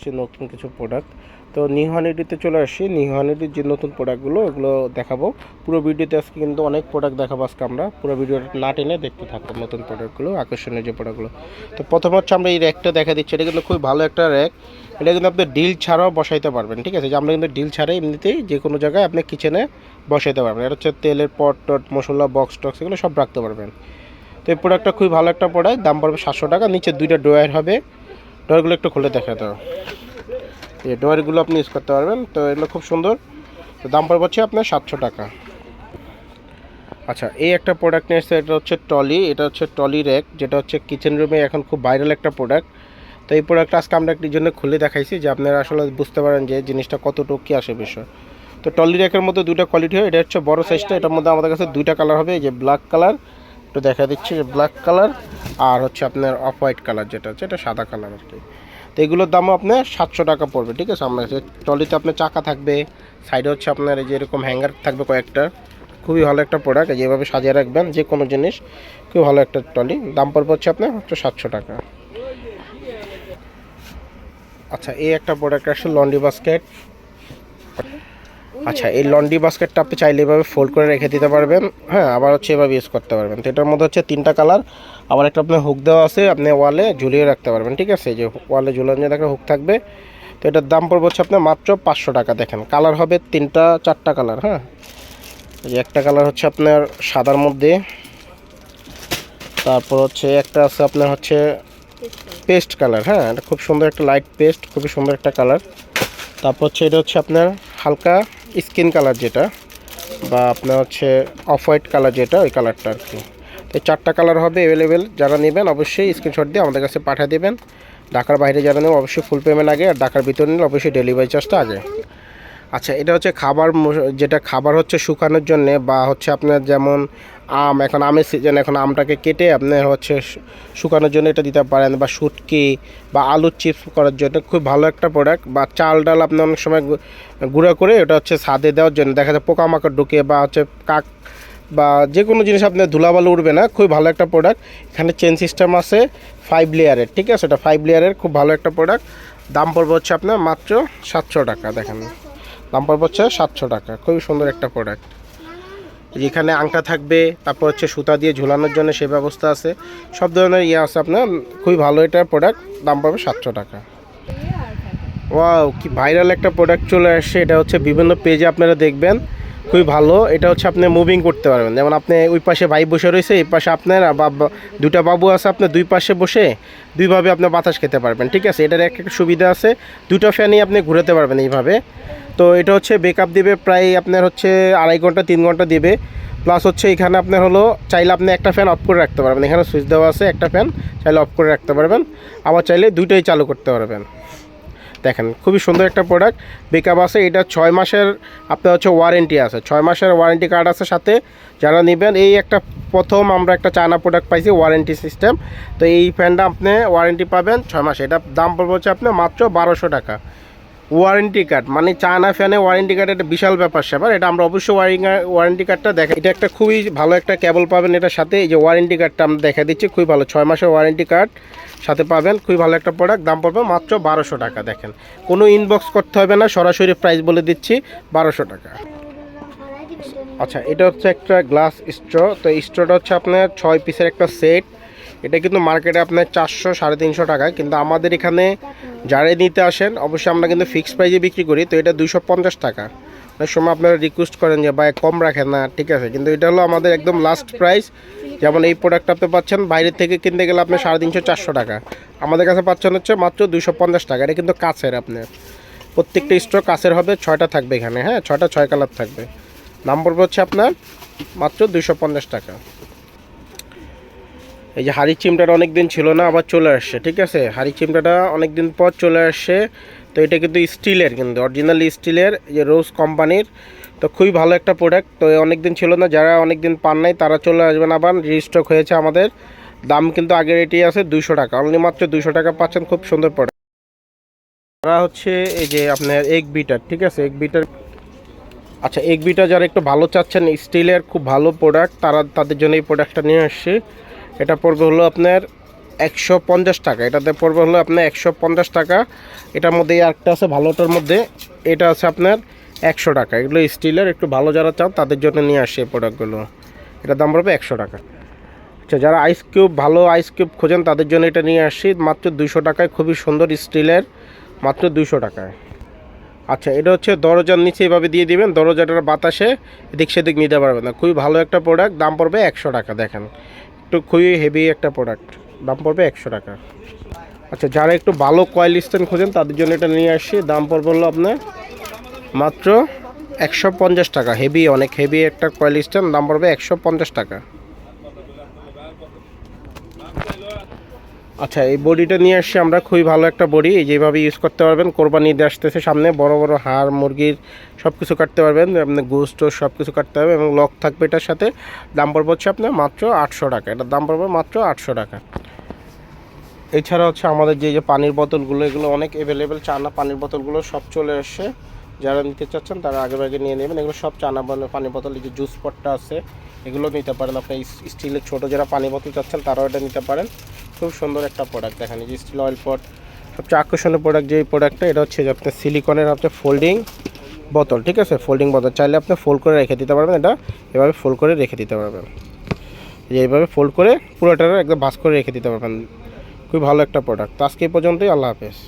সে নতুন কিছু প্রোডাক্ট তো নিহানিটিতে চলে আসি। নিহানিটির যে নতুন প্রোডাক্টগুলো ওগুলো দেখাবো। পুরো ভিডিওতে আজকে কিন্তু অনেক প্রোডাক্ট দেখাবো আজকে আমরা। পুরো ভিডিওটা না টেনে দেখতে থাকব নতুন প্রোডাক্টগুলো আকর্ষণীয় যে প্রোডাক্টগুলো তো প্রথম হচ্ছে আমরা এই র্যাকটা দেখা দিচ্ছি। এটা কিন্তু খুব ভালো একটা র্যাক এটা কিন্তু আপনি ডিল ছাড়াও বসাইতে পারবেন, ঠিক আছে? যে আমরা কিন্তু ডিল ছাড়াই এমনিতেই যে কোনো জায়গায় আপনি কিচেনে বসাইতে পারবেন। এটা হচ্ছে তেলের পট টট, মশলা বক্স টক্স এগুলো সব রাখতে পারবেন। তো এই প্রোডাক্টটা খুবই ভালো একটা প্রোডাক্ট দাম পড়বে সাতশো টাকা। নিচে দুইটা ড্রয়ার হবে। ডোয়ারগুলো একটু খুলে দেখা দাও। এই ডোয়ারগুলো আপনি ইউজ করতে পারবেন। তো এগুলো খুব সুন্দর। তো দাম পড়বে হচ্ছে আপনার সাতশো টাকা। আচ্ছা এই একটা প্রোডাক্ট নিয়ে এসেছে এটা হচ্ছে টলি এটা হচ্ছে টলি র্যাক, যেটা হচ্ছে কিচেন রুমে এখন খুব ভাইরাল একটা প্রোডাক্ট তো এই প্রোডাক্টটা আজকে আমরা একটির জন্য খুলে দেখাইছি, যে আপনারা আসলে বুঝতে পারেন যে জিনিসটা কতটুকু কী আসে বিষয়। তো টলি র্যাকের মধ্যে দুটো কোয়ালিটি হয়। এটা হচ্ছে বড় সাইজটা এটার মধ্যে আমাদের কাছে দুইটা কালার হবে, এই যে ব্ল্যাক কালার একটু দেখা দিচ্ছি যে ব্ল্যাক কালার আর হচ্ছে আপনার অফ হোয়াইট কালার যেটা হচ্ছে এটা সাদা কালার আর কি। তো এগুলোর দামও আপনার সাতশো টাকা পড়বে, ঠিক আছে? আপনার টলিতে আপনার চাকা থাকবে সাইডে হচ্ছে আপনার এই যে এরকম হ্যাঙ্গার থাকবে কয়েকটা, খুবই ভালো একটা প্রোডাক্ট যেভাবে সাজিয়ে রাখবেন, যে কোনো জিনিস, খুবই ভালো একটা টলি দাম পড়বে হচ্ছে আপনার হচ্ছে সাতশো টাকা। আচ্ছা এই একটা প্রোডাক্ট আসছে লন্ডি বাস্কেট আচ্ছা এই লন্ডি বাস্কেটটা আপনি চাইলে এভাবে ফোল্ড করে রেখে দিতে পারবেন। হ্যাঁ আবার হচ্ছে এভাবে ইউজ করতে পারবেন। তো এটার মধ্যে হচ্ছে তিনটা কালার। আবার একটা আপনার হুক দেওয়া আছে আপনি ওয়ালে ঝুলিয়ে রাখতে পারবেন ঠিক আছে? যে ওয়ালে ঝুলানো দেখা হুক থাকবে। তো এটার দাম পড়বে হচ্ছে আপনার মাত্র পাঁচশো টাকা দেখেন। কালার হবে তিনটা চারটা কালার হ্যাঁ? এই একটা কালার হচ্ছে আপনার সাদার মধ্যে। তারপর হচ্ছে একটা আছে আপনার হচ্ছে পেস্ট কালার হ্যাঁ? এটা খুব সুন্দর একটা লাইট পেস্ট খুবই সুন্দর একটা কালার। তারপর হচ্ছে এটা হচ্ছে আপনার হালকা স্কিন কালার যেটা বা আপনার হচ্ছে অফ হোয়াইট কালার যেটা, ওই কালারটা আর কি। তো চারটা কালার হবে অ্যাভেলেবেল যারা নেবেন অবশ্যই স্ক্রিনশট দিয়ে আমাদের কাছে পাঠিয়ে দেবেন। ঢাকার বাইরে যারা নেবেন, অবশ্যই ফুল পেমেন্ট আগে আর ঢাকার ভিতরে নিলে অবশ্যই ডেলিভারি চার্জটা আগে। আচ্ছা এটা হচ্ছে খাবার যেটা খাবার হচ্ছে শুকানোর জন্যে বা হচ্ছে আপনার যেমন আম, এখন আমের সিজন এখন আমটাকে কেটে আপনি হচ্ছে শুকানোর জন্য এটা দিতে পারেন, বা শুটকি, বা আলুর চিপস করার জন্য। খুব ভালো একটা প্রোডাক্ট বা চাল ডাল আপনি অনেক সময় গুঁড়া করে এটা হচ্ছে ছাদে দেওয়ার জন্য। দেখা যায় পোকামাকড় ঢুকে বা হচ্ছে কাক, বা যে কোনো জিনিস আপনার ধুলাবালু উঠবে না খুবই ভালো একটা প্রোডাক্ট এখানে চেন সিস্টেম আছে ফাইভ লেয়ারের ঠিক আছে? এটা ফাইভ লেয়ারের খুব ভালো একটা প্রোডাক্ট দাম পড়বে হচ্ছে আপনার মাত্র সাতশো টাকা, দেখেন। দাম পড়বে হচ্ছে সাতশো টাকা, খুবই সুন্দর একটা প্রোডাক্ট এখানে আংটা থাকবে, তারপর হচ্ছে সুতা দিয়ে ঝুলানোর জন্য সে ব্যবস্থা আছে। সব ধরনের ইয়ে আছে আপনার, খুবই ভালো এটা প্রোডাক্ট দাম পাবে সাতশো টাকা। ওয়াও কি ভাইরাল একটা প্রোডাক্ট চলে আসছে এটা হচ্ছে বিভিন্ন পেজে আপনারা দেখবেন, খুবই ভালো। এটা হচ্ছে আপনি মুভিং করতে পারবেন। যেমন আপনি ওই পাশে ভাই বসে রয়েছে, এই পাশে আপনার বা দুইটা বাবু আছে আপনি দুই পাশে বসে দুইভাবে আপনি বাতাস খেতে পারবেন, ঠিক আছে? এটার এক একটা সুবিধা আছে দুটো ফ্যানই আপনি ঘুরাতে পারবেন এইভাবে। তো এটা হচ্ছে বেকআপ দিবে প্রায় আপনার হচ্ছে আড়াই ঘণ্টা, তিন ঘণ্টা দিবে। প্লাস হচ্ছে এখানে আপনার হলো চাইলে আপনি একটা ফ্যান অফ করে রাখতে পারবেন। এখানে সুইচ দেওয়া আছে, একটা ফ্যান চাইলে অফ করে রাখতে পারবেন। আবার চাইলে দুইটাই চালু করতে পারবেন। দেখেন, খুবই সুন্দর একটা প্রোডাক্ট বেকআপ আছে, এটা ছয় মাসের আপনার হচ্ছে ওয়ারেন্টি আছে। ছয় মাসের ওয়ারেন্টি কার্ড আছে সাথে। যারা নেবেন, এই একটা প্রথম আমরা একটা চায়না প্রোডাক্ট পাইছি ওয়ারেন্টি সিস্টেম তো এই ফ্যানটা আপনি ওয়ারেন্টি পাবেন ছয় মাসে। এটা দাম পড়বে হচ্ছে আপনার মাত্র বারোশো টাকা। Warranty card. মানে চায়না ফ্যানে ওয়ারেন্টি কার্ড একটা বিশাল ব্যাপার স্যাপার। এটা আমরা অবশ্যই ওয়ারিং ওয়ারেন্টি কার্ডটা দেখা এটা একটা খুবই ভালো একটা কেবল পাবেন এটার সাথে। এই যে ওয়ারেন্টি কার্ডটা আমরা দেখা দিচ্ছি, খুবই ভালো। ছয় মাসের ওয়ারেন্টি কার্ড সাথে পাবেন, খুবই ভালো একটা প্রোডাক্ট দাম পড়বে মাত্র বারোশো টাকা, দেখেন। কোনো ইনবক্স করতে হবে না, সরাসরি প্রাইস বলে দিচ্ছি, বারোশো টাকা। আচ্ছা এটা হচ্ছে একটা গ্লাস স্ট্র তো স্ট্রটা হচ্ছে আপনার ছয় পিসের একটা সেট এটা কিন্তু মার্কেটে আপনার চারশো, সাড়ে তিনশো টাকা কিন্তু আমাদের এখানে যারা নিতে আসেন, অবশ্যই আমরা কিন্তু ফিক্সড প্রাইজে বিক্রি করি। তো এটা দুশো পঞ্চাশ টাকা। অনেক সময় আপনারা রিকোয়েস্ট করেন যে, ভাই, কম রাখেন না। ঠিক আছে। কিন্তু এটা হলো আমাদের একদম লাস্ট প্রাইস যেমন এই প্রোডাক্টটা আপনি পাচ্ছেন বাইরের থেকে কিনতে গেলে আপনি সাড়ে তিনশো, চারশো টাকা। আমাদের কাছে পাচ্ছেন হচ্ছে মাত্র দুশো পঞ্চাশ টাকা। এটা কিন্তু কাছের আপনার। প্রত্যেকটা স্ট্রো কাছের হবে, ছয়টা থাকবে এখানে হ্যাঁ? ছয়টা, ছয় কালার থাকবে। নাম্বার হচ্ছে আপনার মাত্র দুশো পঞ্চাশ টাকা। এই যে হাড়ি চিমটাটা অনেক দিন ছিল না, আবার চলে আসছে, ঠিক আছে? হাড়ি চিমটাটা অনেক দিন পর চলে আসছে। তো এটা কিন্তু স্টিলের কিন্তু, অরিজিনালি স্টিলের যে রোজ কোম্পানির। তো খুবই ভালো একটা প্রোডাক্ট তো অনেক দিন ছিল না, যারা অনেক দিন পান নাই, তারা চলে আসবেন আবার। রিস্টক হয়েছে আমাদের। দাম কিন্তু আগের এটি আছে দুশো টাকা অনলি মাত্র দুশো টাকা পাচ্ছেন খুব সুন্দর প্রোডাক্ট তারা হচ্ছে এই যে আপনার এগ বিটার ঠিক আছে? এগ বিটার আচ্ছা এগ বিটা যারা একটু ভালো চাচ্ছেন, স্টিলের খুব ভালো প্রোডাক্ট তারা তাদের জন্য এই প্রোডাক্টটা নিয়ে আসছে। এটা পড়বে হলো আপনার একশো পঞ্চাশ টাকা। এটাতে পড়বে হলো আপনার একশো পঞ্চাশ টাকা। এটার মধ্যে আরেকটা আছে ভালোটার মধ্যে। এটা আছে আপনার একশো টাকা। এগুলো স্টিলের, একটু ভালো যারা চান তাদের জন্য নিয়ে আসে এই প্রোডাক্টগুলো এটার দাম পড়বে একশো টাকা। আচ্ছা যারা আইস কিউব ভালো আইস কিউব খোঁজেন তাদের জন্য এটা নিয়ে আসছি মাত্র দুশো টাকায়, খুবই সুন্দর স্টিলের, মাত্র দুশো টাকায়। আচ্ছা এটা হচ্ছে দরজার নিচে এভাবে দিয়ে দিবেন। দরজাটার বাতাসে এদিক সেদিক নিতে পারবেন না। খুবই ভালো একটা প্রোডাক্ট দাম পড়বে একশো টাকা, দেখেন। একটু খুবই হেভি একটা প্রোডাক্ট দাম পড়বে একশো টাকা। আচ্ছা যারা একটু ভালো কয়েল স্ট্যান্ড খোঁজেন, তাদের জন্য এটা নিয়ে আসি। দাম পড়বে হলো আপনার মাত্র একশো পঞ্চাশ টাকা। হেভি অনেক হেভি একটা কয়েল স্ট্যান্ড দাম পড়বে একশো পঞ্চাশ টাকা। আচ্ছা এই বডিটা নিয়ে আসছি আমরা। খুবই ভালো একটা বডি। যেভাবে ইউজ করতে পারবেন, কোরবানি ঈদ আসতেছে সামনে। বড় বড় হাড়, মুরগির সব কিছু কাটতে পারবেন। আপনি গোস্ত সব কিছু কাটতে হবে এবং লক থাকবে এটার সাথে। দাম পড়বে হচ্ছে আপনার মাত্র আটশো টাকা। এটার দাম পড়বে মাত্র আটশো টাকা। এছাড়া হচ্ছে আমাদের যে যে পানির বোতলগুলো, এগুলো অনেক অ্যাভেলেবেল চানা পানির বোতলগুলো সব চলে এসছে যারা নিতে চাচ্ছেন, তারা আগে আগে নিয়ে নেবেন। এগুলো সব চানা পানির বোতল, এই যে জুস পটটা আছে, এগুলো নিতে পারেন। আপনি স্টিলের ছোটো যারা পানি বোতল চাচ্ছেন, তারাও এটা নিতে পারেন। খুব সুন্দর একটা প্রোডাক্ট দেখেন, এই যে স্টিল অয়েল পট সবচেয়ে আকর্ষণীয় প্রোডাক্ট যে প্রোডাক্টটা এটা হচ্ছে যে আপনার সিলিকনের হচ্ছে ফোল্ডিং বোতল, ঠিক আছে? ফোল্ডিং বোতল। চাইলে আপনি ফোল্ড করে রেখে দিতে পারবেন এটা। এভাবে ফোল্ড করে রেখে দিতে পারবেন। এইভাবে ফোল্ড করে পুরোটা একদম ভাস করে রেখে দিতে পারবেন। খুবই ভালো একটা প্রোডাক্ট তো আজকে এই পর্যন্তই। আল্লাহ হাফেজ।